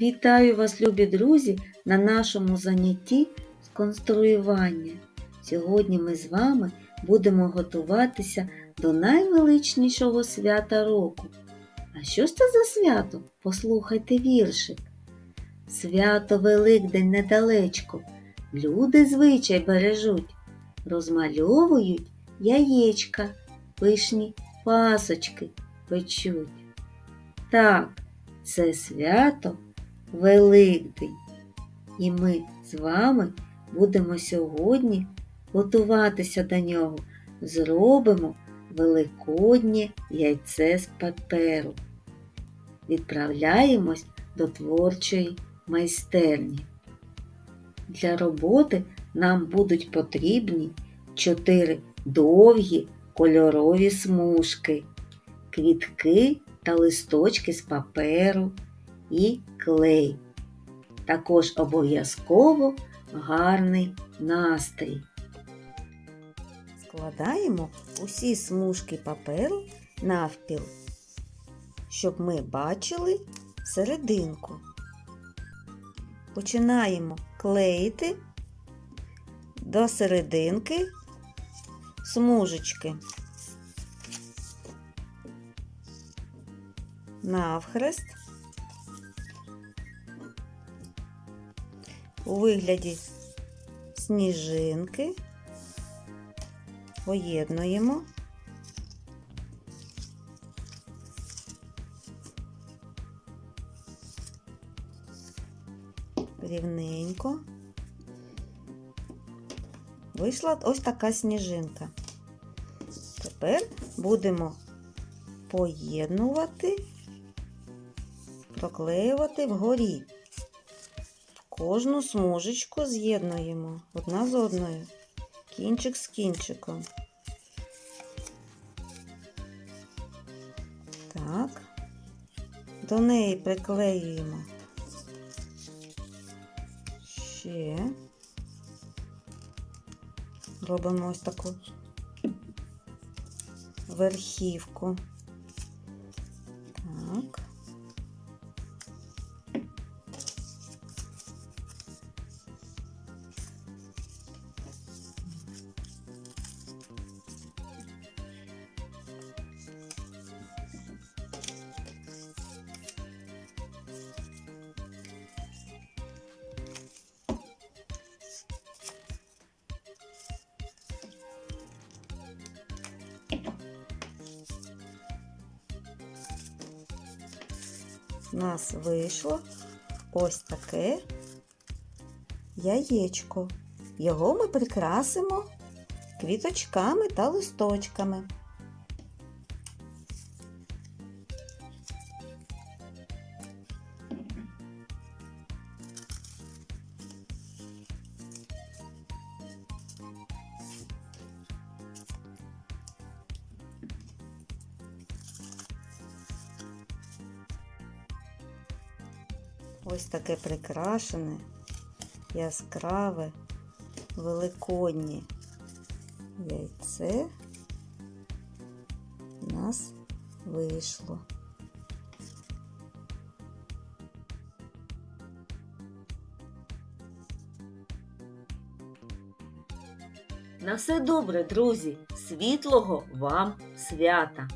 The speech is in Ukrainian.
Вітаю вас, любі друзі, на нашому занятті з конструювання. Сьогодні ми з вами будемо готуватися до найвеличнішого свята року. А що ж це за свято? Послухайте віршик. Свято Великдень недалечко. Люди звичай бережуть, розмальовують яєчка, пишні пасочки печуть. Так, це свято Великдень. І ми з вами будемо сьогодні готуватися до нього. Зробимо великоднє яйце з паперу. Відправляємось до творчої майстерні. Для роботи нам будуть потрібні чотири довгі кольорові смужки, квітки та листочки з паперу і клей. Також обов'язково гарний настрій. Складаємо усі смужки паперу навпіл, щоб ми бачили серединку. Починаємо клеїти до серединки смужечки. Навхрест у вигляді сніжинки поєднуємо. Рівненько. Вийшла ось така сніжинка. Тепер будемо поєднувати, проклеювати вгорі. Кожну смужечку з'єднуємо одна з одною, кінчик з кінчиком. Так, до неї приклеюємо ще. Робимо ось таку верхівку. Так. У нас вийшло ось таке яєчко. Його ми прикрасимо квіточками та листочками. Ось таке прикрашене, яскраве, великоднє яйце у нас вийшло. На все добре, друзі! Світлого вам свята!